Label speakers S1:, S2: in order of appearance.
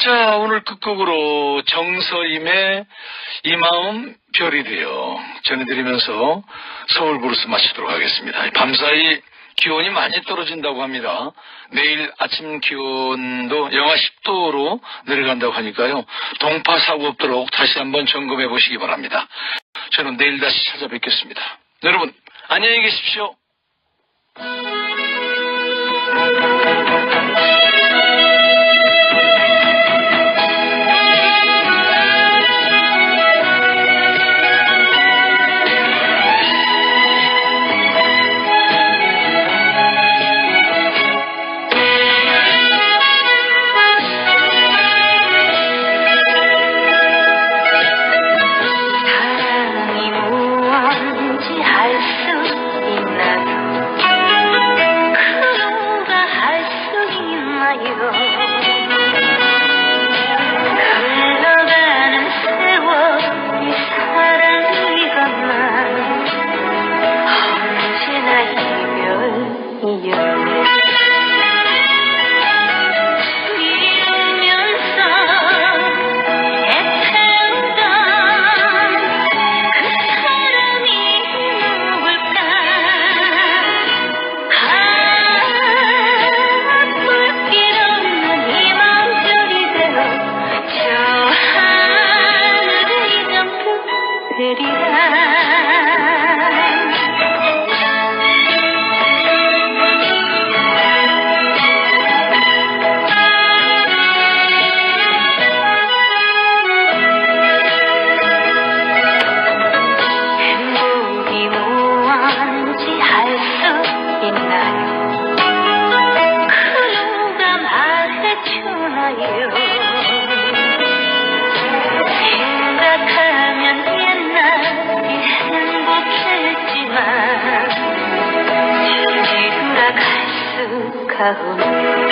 S1: 자, 오늘 끝곡으로 정서임의 이 마음 별이 되어 전해드리면서 서울 브루스 마치도록 하겠습니다. 밤사이 기온이 많이 떨어진다고 합니다. 내일 아침 기온도 영하 10도로 내려간다고 하니까요. 동파 사고 없도록 다시 한번 점검해 보시기 바랍니다. 저는 내일 다시 찾아뵙겠습니다. 여러분, 안녕히 계십시오.
S2: 가 없네